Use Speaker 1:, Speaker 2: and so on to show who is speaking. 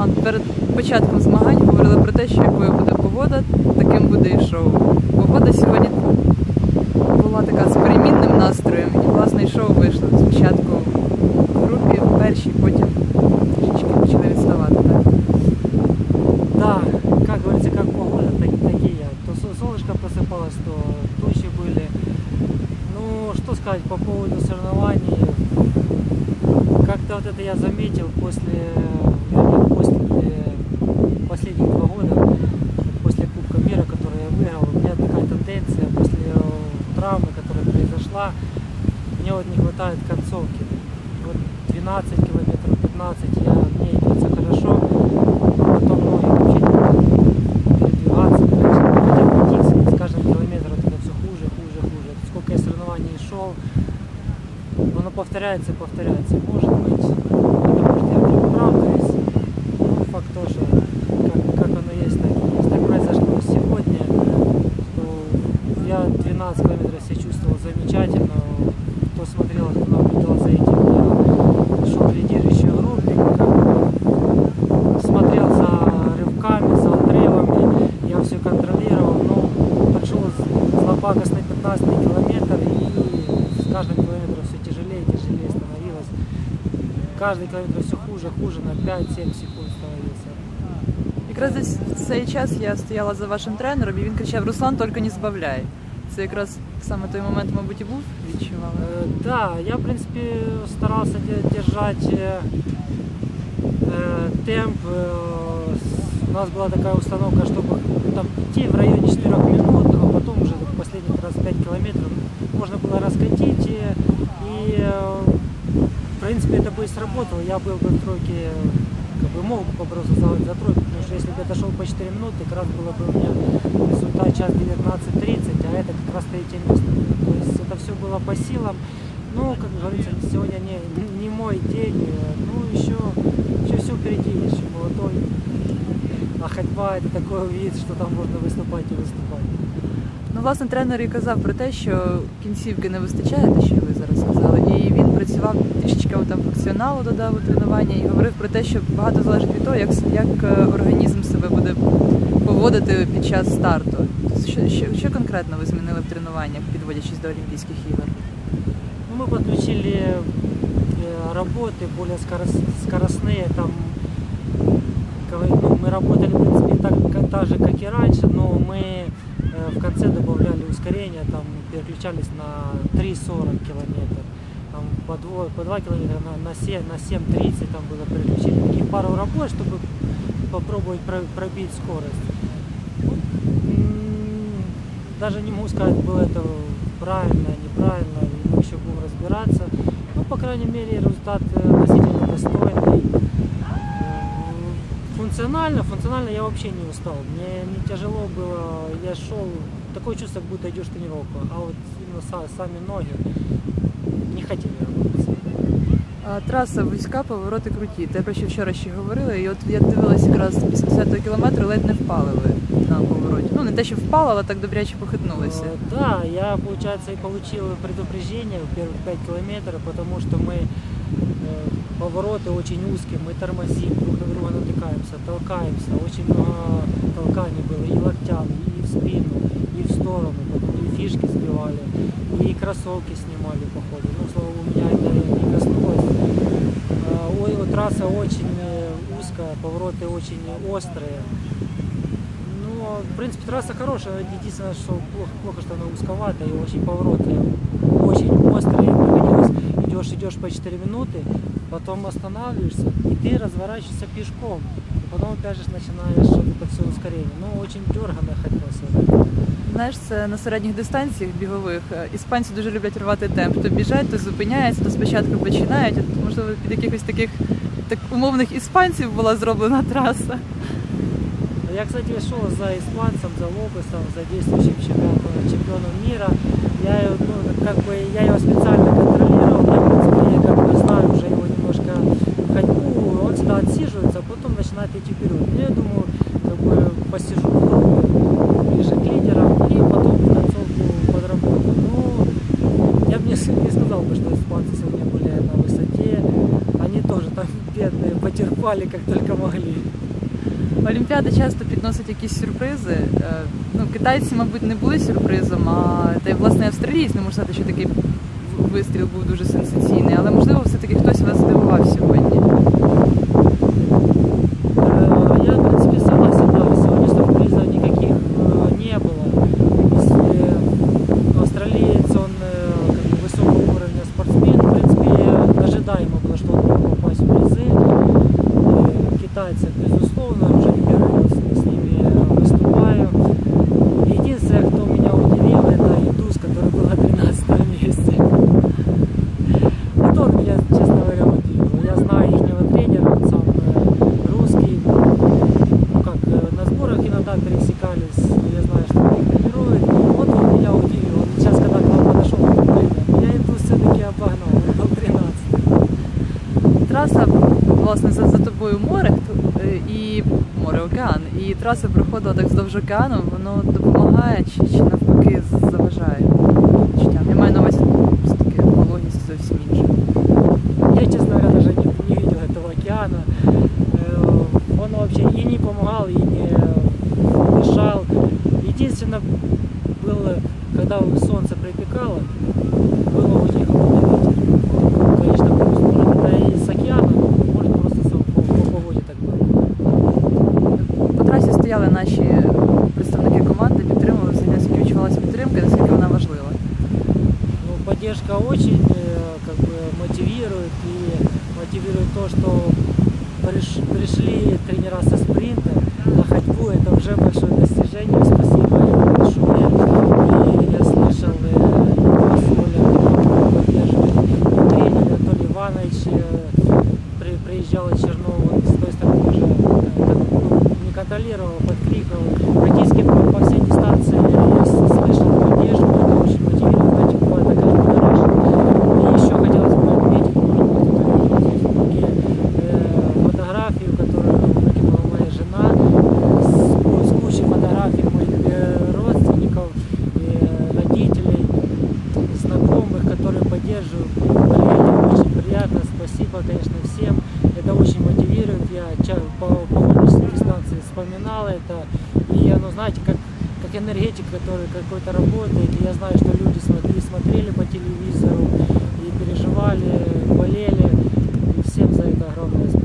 Speaker 1: Руслан, перед початком змагань говорили про те, що якою буде погода, таким буде і шоу. Погода сьогодні була така з перемінним настроєм, і власне і шоу вийшло. Спочатку в групі, перші, потім трішечки почали відставати. Так?
Speaker 2: Да, как говорится, как погода, так, такие. То со- солнышко просыпалось, то тучи были. Ну, что сказать по поводу соревнований. Как-то вот это я заметил после, вернее, после э, последних два года, после Кубка мира, который я выиграл, у меня такая тенденция после э, травмы, которая произошла, мне вот не хватает концовки. Вот 12 километров, 15, я, мне идется хорошо, а потом ноги вообще не могут передвигаться, конечно, хотя бы идти с каждым километром это все хуже, хуже, хуже. Сколько я соревнований шел, оно повторяется и повторяется. Может быть, Каждый километр все хуже, хуже, на 5-7 секунд становился.
Speaker 1: Якраз десь в цей час я стояла за вашим тренером, і він кричав: Руслан, тільки не збавляй. Це якраз саме той момент, мабуть, і був, відчувала.
Speaker 2: Э, Да, я, в принципе, старался де- держать э, э, темп. э, с- У нас была такая установка, чтобы там идти в районе 4 минут, а потом уже последних раз 5 километров можно было раскатить. И, и, э, в принципе, это бы и сработало. Я был бы в тройке, как бы мог бы побороться за, за тройку, потому что если бы я дошел по 4 минуты, как раз было бы у меня результат час 19.30, а это как раз третье место. То есть это все было по силам. Ну, как говорится, сегодня не, не мой день, э, ну еще, еще все впереди, еще молодой. А ходьба это такой вид, что там можно выступать и выступать.
Speaker 1: Ну, власне, тренер і казав про те, що кінцівки не вистачає, те, що ви зараз там функціоналу, додав у тренування і говорив про те, що багато залежить від того, як, як е, організм себе буде поводити під час старту. Що, що, що конкретно ви змінили в тренуваннях, підводячись до Олімпійських ігор?
Speaker 2: Ну, мы подключили э, работы более скорос- скоростные, там, говорю, ну, мы работали, в принципе, так, как- так же, как и раньше, но мы э, в конце добавляли ускорение, там, переключались на 3,40 километров, Там, по 2, по 2 километра на, на 7, на 7,30 там было переключение, таких пару работ, чтобы попробовать про- пробить скорость. Ну, даже не могу сказать, было это правильно, неправильно, и мы еще будем разбираться. Ну, по крайней мере, результат э, относительно достойный. Э, Функционально, функционально я вообще не устал. Мне не тяжело было, я шел, такое чувство, как будто идешь в тренировку, а вот именно са- сами ноги не хотели работать.
Speaker 1: А, Траса вузька, повороти круті. Те, про що вчора ще говорили, і от я дивилась якраз після 10 кілометру, ледь не впали ви на повороті. Ну не те, що впала, але так добряче похитнулися.
Speaker 2: Э, Да, я, получается, и получил предупреждение в первых 5 километров, потому что мы э, повороты очень узкие, мы тормозим, друг на друга натыкаемся, толкаемся, очень много толканий было и локтями, и в спину, и в сторону, потом и фишки сбивали, и кроссовки снимали по ходу. Ну, слава богу, меня это не коснулось. Э, Ой, вот трасса очень э, узкая, повороты очень острые. Ну, в принципе, трасса хорошая. Единственное, что плохо, плохо что она узковатая и очень повороты очень острые. Приходилось, идешь, идешь по 4 минуты, потом останавливаешься, и ты разворачиваешься пешком. И потом опять же начинаешь это все ускорение. Ну, очень дерганная ходьба сегодня.
Speaker 1: Знаєш, це на середніх дистанціях бігових е, іспанці дуже люблять рвати темп. То біжать, то зупиняються, то спочатку починають. От, можливо, під якихось таких так умовних іспанців була зроблена траса.
Speaker 2: Я, кстати, шел за испанцем, за Лопесом, за действующим чемпионом потерпали как только могли.
Speaker 1: Олімпіада часто підносить якісь сюрпризи. Е, Ну, китайці, мабуть, не були сюрпризом, а та й власне австралієць не можу сказати, що такий вистріл був дуже сенсаційний, але можливо все-таки хтось вас здивував сьогодні. траса проходила так вздовж океану, воно допомагає чи, чи навпаки заважає відчуттям. Я маю на увазі все таки вологість зовсім інша.
Speaker 2: Я, честно говоря, даже не, не видел этого океана. Э, Он вообще и не помогал, и не мешал. Единственное, было, когда солнце припекало, пришли тренера со спринта на ходьбу, это уже большое достижение. Спасибо им большое. И я слышал, э, вас, Оля, много поддерживает. И тренер Анатолий Иванович э, при- приезжал из Чернова, он с той стороны уже э, как, ну, не контролировал, подкрикивал. вспоминал это. И оно, знаете, как, как энергетик, который какой-то работает. И я знаю, что люди смотрели, смотрели по телевизору и переживали, болели. И всем за это огромное спасибо.